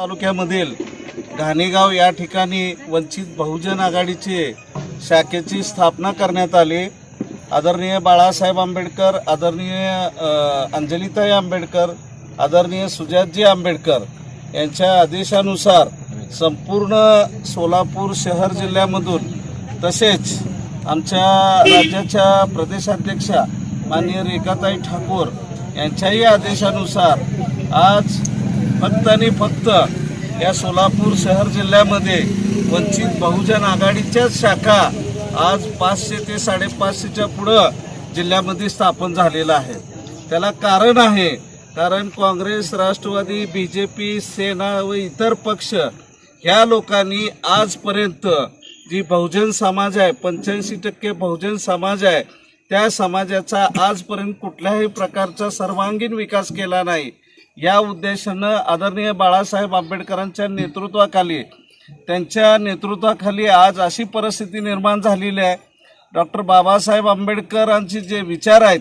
तालुक्यामधील घाणेगाव या ठिकाणी वंचित बहुजन आघाडीचे शाखेची स्थापना करण्यात आली. आदरणीय बाळासाहेब आंबेडकर आदरणीय अंजलिताई आंबेडकर आदरणीय सुजातजी आंबेडकर यांच्या आदेशानुसार संपूर्ण सोलापूर शहर जिल्ह्यामधून तसेच आमच्या राज्याच्या प्रदेशाध्यक्षा माननीय रेखाताई ठाकूर यांच्याही आदेशानुसार आज फक्त आणि फक्त या सोलापूर शहर जिल्ह्यामध्ये वंचित बहुजन आघाडीच्याच शाखा आज पाचशे ते साडेपाचशेच्या पुढं जिल्ह्यामध्ये स्थापन झालेलं आहे. त्याला कारण आहे कारण Congress Rashtrawadi B J P सेना व इतर पक्ष ह्या लोकांनी आजपर्यंत जी बहुजन समाज आहे पंच्याऐंशी टक्के बहुजन समाज आहे त्या समाजाचा आजपर्यंत कुठल्याही प्रकारचा सर्वांगीण विकास केला नाही. या उद्देशानं आदरणीय बाळासाहेब आंबेडकरांच्या नेतृत्वाखाली त्यांच्या नेतृत्वाखाली आज अशी परिस्थिती निर्माण झालेली आहे. डॉक्टर बाबासाहेब आंबेडकरांचे जे विचार आहेत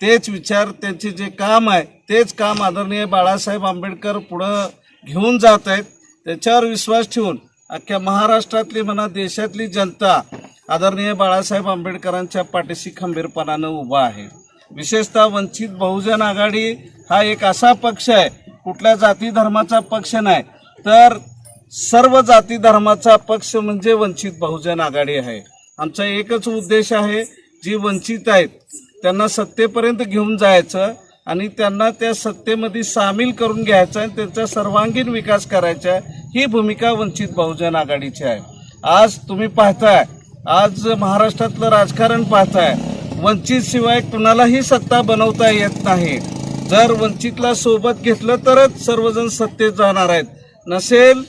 तेच विचार त्यांचे जे काम आहे तेच काम आदरणीय बाळासाहेब आंबेडकर पुढं घेऊन जात आहेत. त्याच्यावर विश्वास ठेवून अख्ख्या महाराष्ट्रातली म्हणा देशातली जनता आदरणीय बाळासाहेब आंबेडकरांच्या पाठीशी खंबीरपणानं उभा आहे. विशेषतः वंचित बहुजन आघाडी हा एक असा पक्ष आहे कुठल्या जाती धर्माचा पक्ष नाही तर सर्व जाती धर्माचा पक्ष म्हणजे वंचित बहुजन आघाडी आहे. आमचा एकच उद्देश आहे जी वंचित आहेत त्यांना सत्तेपर्यंत घेऊन जायचं आणि त्यांना त्या सत्तेमध्ये सामील करून घ्यायचं आणि त्यांचा सर्वांगीण विकास करायचा ही भूमिका वंचित बहुजन आघाडीची आहे. आज तुम्ही पाहताय आज महाराष्ट्रातलं राजकारण पाहताय वंचित शिवाय कुणालाही सत्ता बनवता येत नाही. जर वंचितला सोबत घेतलं तरच सर्वजण सत्तेत जाणार आहेत. नसेल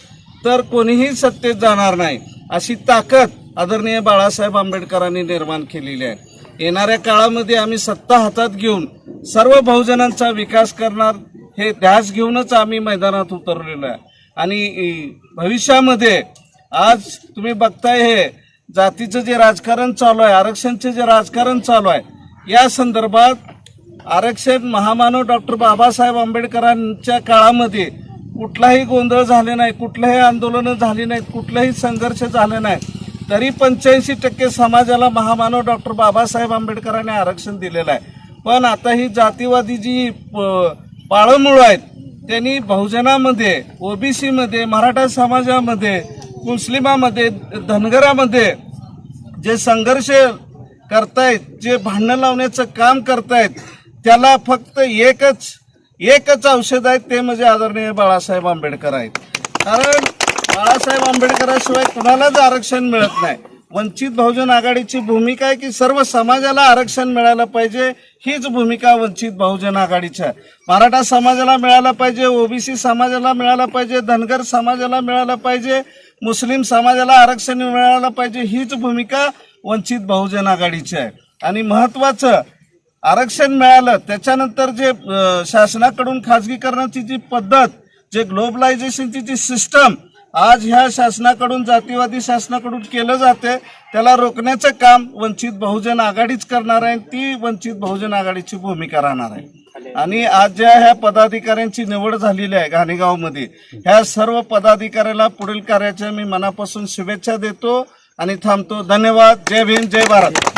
तर कोणीही सत्तेत जाणार नाही. अशी ताकद आदरणीय बाळासाहेब आंबेडकरांनी निर्माण केलेली आहे. येणाऱ्या काळामध्ये आम्ही सत्ता हातात घेऊन सर्व बहुजनांचा विकास करणार हे ध्यास घेऊनच आम्ही मैदानात उतरलेलो आहे. आणि भविष्यामध्ये आज तुम्ही बघताय हे जातीचं जे राजकारण चालू आहे आरक्षणचे जे राजकारण चालू आहे या संदर्भात आरक्षण महामानव डॉक्टर बाबासाहेब आंबेडकरांच्या काळामध्ये कुठलाही गोंधळ झाले नाही कुठलंही आंदोलनं झाली नाहीत कुठलाही संघर्ष झाले नाही तरी पंच्याऐंशी टक्के समाजाला महामानव डॉक्टर बाबासाहेब आंबेडकरांनी आरक्षण दिलेलं आहे. पण आता ही जातीवादी जी प- पाळंमुळं आहेत त्यांनी बहुजनामध्ये ओबीसीमध्ये मराठा समाजामध्ये मुस्लिमामध्ये धनगरामध्ये जे संघर्ष करतायत जे भांडणं लावण्याचं काम करतायत त्याला फक्त एकच एकच औषध आहे ते म्हणजे आदरणीय बाळासाहेब आंबेडकर आहेत. कारण बाळासाहेब आंबेडकराशिवाय कुणालाच आरक्षण मिळत नाही. वंचित बहुजन आघाडीची भूमिका आहे की सर्व समाजाला आरक्षण मिळालं पाहिजे हीच भूमिका वंचित बहुजन आघाडीची आहे. मराठा समाजाला मिळालं पाहिजे ओबीसी समाजाला मिळालं पाहिजे धनगर समाजाला मिळालं पाहिजे मुस्लिम समाजाला आरक्षण मिळालं पाहिजे हीच भूमिका वंचित बहुजन आघाडीची आहे. आणि महत्वाचं आरक्षण मिळालं त्याच्यानंतर जे शासनाकडून खाजगीकरणाची जी पद्धत जे ग्लोबलायझेशनची जी सिस्टम आज ह्या शासनाकडून जातीवादी शासनाकडून केलं जाते त्याला रोखण्याचं काम वंचित बहुजन आघाडीच करणार आहे ती वंचित बहुजन आघाडीची भूमिका राहणार आहे. आणि आज ज्या ह्या पदाधिकाऱ्यांची निवड झालेली आहे घाणेगावमध्ये ह्या सर्व पदाधिकाऱ्याला पुढील कार्याच्या मी मनापासून शुभेच्छा देतो आणि थांबतो. धन्यवाद. जय भीम जय भारत.